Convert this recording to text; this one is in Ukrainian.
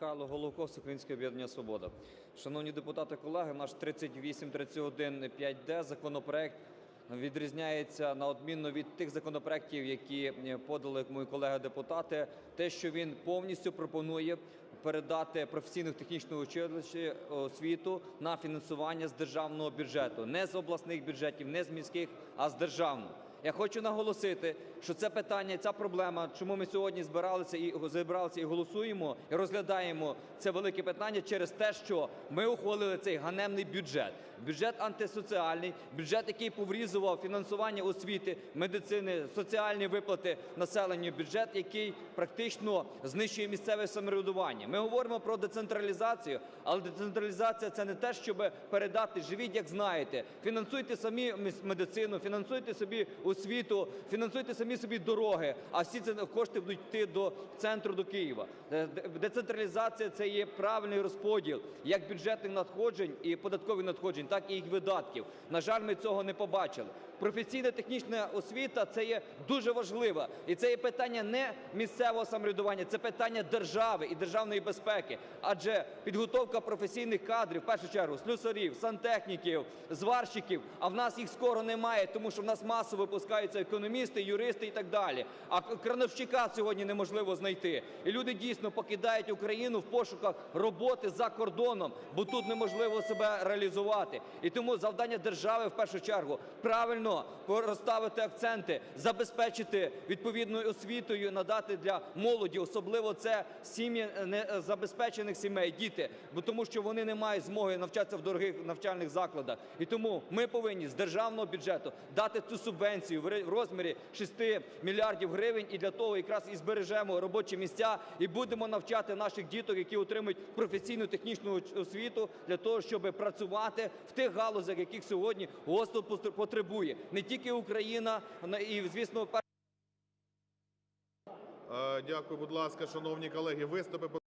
Михайло Головко, Всеукраїнське об'єднання «Свобода». Шановні депутати колеги, наш 3831-5Д законопроект відрізняється на відмінно від тих законопроектів, які подали мої колеги-депутати, те, що він повністю пропонує передати професійно-технічне училище освіту на фінансування з державного бюджету, не з обласних бюджетів, не з міських, а з державного. Я хочу наголосити, що це питання, ця проблема, чому ми сьогодні збиралися і зібралися і голосуємо, і розглядаємо це велике питання через те, що ми ухвалили цей ганебний бюджет. Бюджет антисоціальний, бюджет, який поврізував фінансування освіти, медицини, соціальні виплати населенню, бюджет, який практично знищує місцеве самоврядування. Ми говоримо про децентралізацію, але децентралізація – це не те, щоб передати «живіть, як знаєте». Фінансуйте самі медицину, фінансуйте собі освіту, фінансуйте самі собі дороги, а всі ці кошти будуть йти до центру, до Києва. Е, Децентралізація – це є правильний розподіл як бюджетних надходжень і податкових надходжень, так і їх видатків. На жаль, ми цього не побачили. Професійно-технічна освіта – це є дуже важливо, і це є питання не місцевого самоврядування, це питання держави і державної безпеки. Адже підготовка професійних кадрів, в першу чергу слюсарів, сантехніків, зварщиків, а в нас їх скоро немає, тому що в нас масово випускаються економісти, юристи і так далі. А крановщика сьогодні неможливо знайти. І люди дійсно покидають Україну в пошуках роботи за кордоном, бо тут неможливо себе реалізувати. І тому завдання держави в першу чергу правильно розставити акценти, забезпечити відповідною освітою, надати для молоді, особливо це сім'ї незабезпечених сімей, діти, бо тому що вони не мають змоги навчатися в дорогих навчальних закладах. І тому ми повинні з державного бюджету дати цю субвенцію в розмірі 6 мільярдів гривень, і для того якраз і збережемо робочі місця, і будемо навчати наших діток, які отримують професійно-технічну освіту, для того, щоб працювати в тих галузях, яких сьогодні гостро потребує не тільки Україна, і, звісно, Е, Дякую. Будь ласка, шановні колеги, виступи